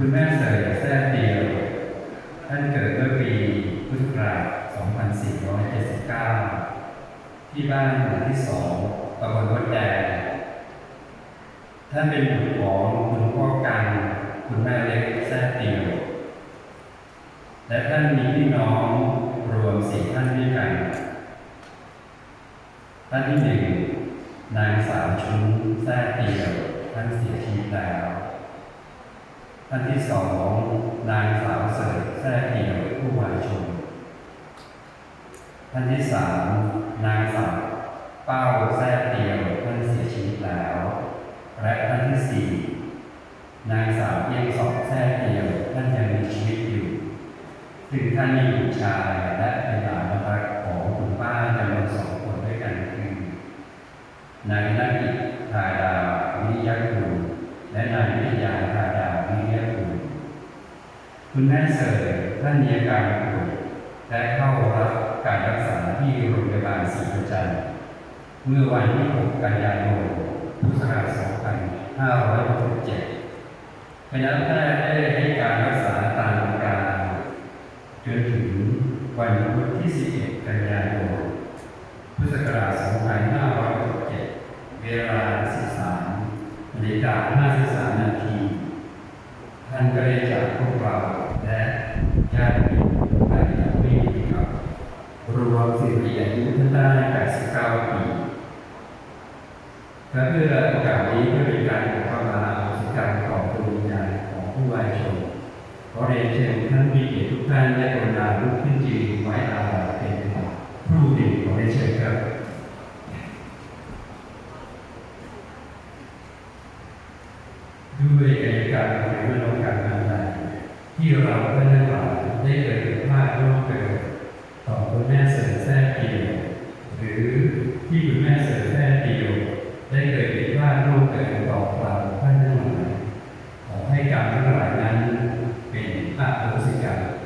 คุณแม่เสยแท้เดียว ท่านเกิดเมื่อปีพุทธศักราช2479 ที่บ้านหมู่ที่สองตำบลวัดแดงท่านเป็นบุตรของคุณพ่อกันคุณแม่เล็กแท้เดียว และท่านมีพี่น้องรวมสี่ท่านด้วยกัน ท่านที่หนึ่งนางสาวชุนแท้เดียวท่านเสียชีวิตแล้ว ท่านที่สองนางสาวเสยแท้เดี่ยวผู้วายชน ท่านที่สามนางสาวเป้าแท้เดียวท่านเสียชีวิตแล้ว และท่านที่สี่นางสาวเอียงสองแท้เดียวท่านยังมีชีวิตอยู่ซึ่งท่านมีบุตรชายและเป็นหลานรักของคุณป้าจำนวนสองคนด้วยกันคือนายนากิธาดาวิริยกุลและนายวิทยาธาดาวิริ คุณแม่เสยท่านมีอาการป่วยและเข้ารับการรักษาที่โรงพยาบาลศรีประจันทร์เมื่อวันที่ 6 กันยายนพุทธศักราช2567คณะแพทย์ได้ให้การรักษาตามการจนถึงวันพุธที่ 11 กันยายนพุทธศักราช2567เวลา 13นาฬิกา53นาทีท่านก็ได้จากพวกเรา และญาติมิตรไปอย่างไม่มีครับ รวมสิริอายุท่านได้89ปีและเพื่อโอกาสนี้เพื่อเป็นการขอขมาอโหสิกรรมของดวงวิญญาณของผู้วายชนขอเรียนเชิญท่านมีเกียรติทุกท่านได้กรุณาลุกขึ้นยืนไว้อาลัยเป็นครู่เดียวขอเรียนเชิญครับด้วยกายกรรมหรือมโนกรรมอัน ที่เราท่านทั้งหลายได้เกิดผิดพลาดร่วมเกิดต่อคุณแม่เสริมแท้เดียวหรือที่คุณแม่เสริมแท้เดียวได้เกิดผิดพลาดร่วมเกิดต่อเราท่านทั้งหลายขอให้กรรมทั้งหลายนั้นเป็นอโห